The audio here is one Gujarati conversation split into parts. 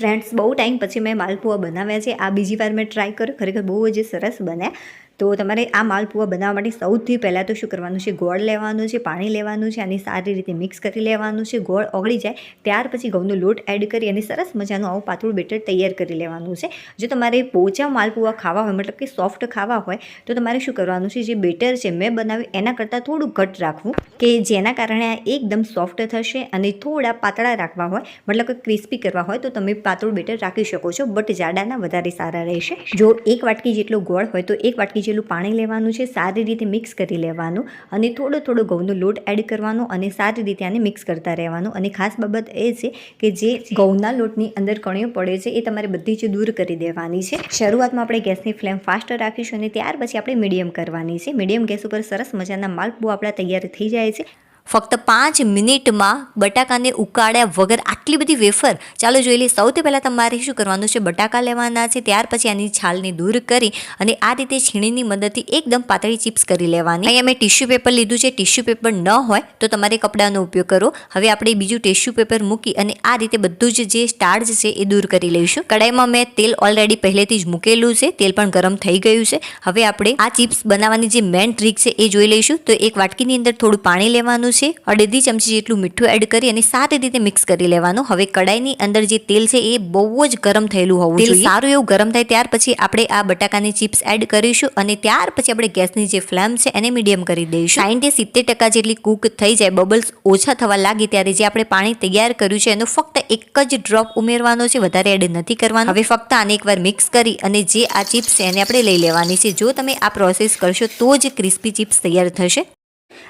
ફ્રેન્ડ્સ બહુ ટાઈમ પછી મેં માલપુઆ બનાવ્યા છે. આ બીજી વાર મેં ટ્રાય કર્યો. ખરેખર બહુ જ સરસ બન્યા તો તમારે આ માલપુઆ બનાવવા માટે સૌથી પહેલાં તો શું કરવાનું છે? ગોળ લેવાનું છે, પાણી લેવાનું છે અને સારી રીતે મિક્સ કરી લેવાનું છે. ગોળ ઓગળી જાય, ત્યાર પછી ઘઉંનો લોટ એડ કરી અને સરસ મજાનું આવું પાતળું બેટર તૈયાર કરી લેવાનું છે. જો તમારે પોચા માલપુઆ ખાવા હોય, મતલબ કે સોફ્ટ ખાવા હોય, તો તમારે શું કરવાનું છે? જે બેટર છે મેં બનાવ્યું, એના કરતાં થોડું ઘટ રાખવું કે જેના કારણે આ એકદમ સોફ્ટ થશે અને થોડા પાતળા રાખવા હોય, મતલબ કે ક્રિસ્પી કરવા હોય, તો તમે પાતળું બેટર રાખી શકો છો, બટ જાડાના વધારે સારા રહેશે. જો એક વાટકી જેટલો ગોળ હોય, તો એક વાટકી જેટલું પાણી લેવાનું છે, સારી રીતે મિક્સ કરી લેવાનું અને થોડો થોડો ઘઉંનો લોટ એડ કરવાનો અને સારી રીતે આને મિક્સ કરતા રહેવાનું. અને ખાસ બાબત એ છે કે જે ઘઉંના લોટની અંદર કણીઓ પડે છે, એ તમારે બધી જ દૂર કરી દેવાની છે. શરૂઆતમાં આપણે ગેસની ફ્લેમ ફાસ્ટ રાખીશું અને ત્યાર પછી આપણે મીડિયમ કરવાની છે. મીડિયમ ગેસ ઉપર સરસ મજાના માલપુઆ આપણા તૈયાર થઈ જાય છે. ફક્ત પાંચ મિનિટમાં બટાકાને ઉકાળ્યા વગર આટલી બધી વેફર. ચાલો જોઈ લઈએ, સૌથી પહેલાં તમારે શું કરવાનું છે? બટાકા લેવાના છે, ત્યાર પછી આની છાલને દૂર કરી અને આ રીતે છીણીની મદદથી એકદમ પાતળી ચિપ્સ કરી લેવાની. અહીંયા મેં ટિશ્યુ પેપર લીધું છે, ટિશ્યુ પેપર ન હોય તો તમારે કપડાનો ઉપયોગ કરો. હવે આપણે બીજું ટિશ્યુ પેપર મૂકી અને આ રીતે બધું જ જે સ્ટાર્જ છે એ દૂર કરી લઈશું. કડાઈમાં મેં તેલ ઓલરેડી પહેલેથી જ મૂકેલું છે, તેલ પણ ગરમ થઈ ગયું છે. હવે આપણે આ ચિપ્સ બનાવવાની જે મેન ટ્રીક છે એ જોઈ લઈશું. તો એક વાટકીની અંદર થોડું પાણી લેવાનું છે. અડધી ચમચી જેટલું મીઠું એડ કરી અને સારી રીતે મિક્સ કરી લેવાનું. હવે કડાઈની અંદર જે તેલ છે એ બહુ જ ગરમ થયેલું હોવું જોઈએ. સારું એવું ગરમ થાય ત્યાર પછી આપણે આ બટાકાની ચિપ્સ એડ કરીશું અને ત્યાર પછી આપણે ગેસની જે ફ્લેમ છે એને મીડિયમ કરી દઈશું. સાઈઠથી સિત્તેર ટકા જેટલી કૂક થઈ જાય બબલ્સ ઓછા થવા લાગે ત્યારે જે આપણે પાણી તૈયાર કર્યું છે એનો ફક્ત એક જ ડ્રોપ ઉમેરવાનો છે. વધારે એડ નથી કરવાનો. હવે ફક્ત આને એકવાર મિક્સ કરી અને જે આ ચિપ્સ છે એને આપણે લઈ લેવાની છે. જો તમે આ પ્રોસેસ કરશો તો જ ક્રિસ્પી ચિપ્સ તૈયાર થશે.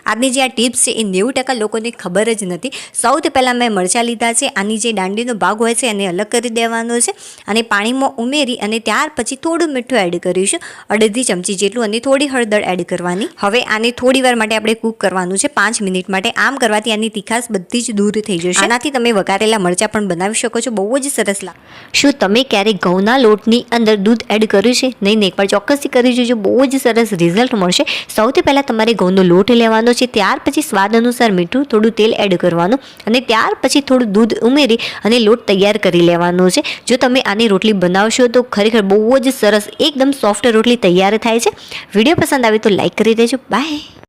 આજની જે આ ટિપ્સ છે, એ નેવું ટકા લોકોને ખબર જ નથી. સૌથી પહેલાં મેં મરચાં લીધા છે, આની જે દાંડીનો ભાગ હોય છે, એને અલગ કરી દેવાનો છે અને પાણીમાં ઉમેરી અને ત્યાર પછી થોડું મીઠું એડ કરીશું. અડધી ચમચી જેટલું અને થોડી હળદર એડ કરવાની. હવે આને થોડી વાર માટે આપણે કૂક કરવાનું છે, પાંચ મિનિટ માટે. આમ કરવાથી આની તીખાસ બધી જ દૂર થઈ જશે. આનાથી તમે વઘારેલા મરચાં પણ બનાવી શકો છો, બહુ જ સરસ લાગે. શું તમે ક્યારેક ઘઉંના લોટની અંદર દૂધ એડ કર્યું છે? નહીં નહીં, એકવાર ચોક્કસથી કરી જોજો, બહુ જ સરસ રિઝલ્ટ મળશે. સૌથી પહેલાં તમારે ઘઉંનો લોટ લેવાનો છે, ત્યાર પછી સ્વાદ અનુસાર મીઠું થોડું તેલ એડ કરવાનું અને ત્યાર પછી થોડું દૂધ ઉમેરી અને લોટ તૈયાર કરી લેવાનો છે. જો તમે આની રોટલી બનાવશો તો ખરેખર બહુ જ સરસ, એકદમ સોફ્ટ રોટલી તૈયાર થાય છે. વીડિયો પસંદ આવે તો લાઈક કરી દેજો. બાય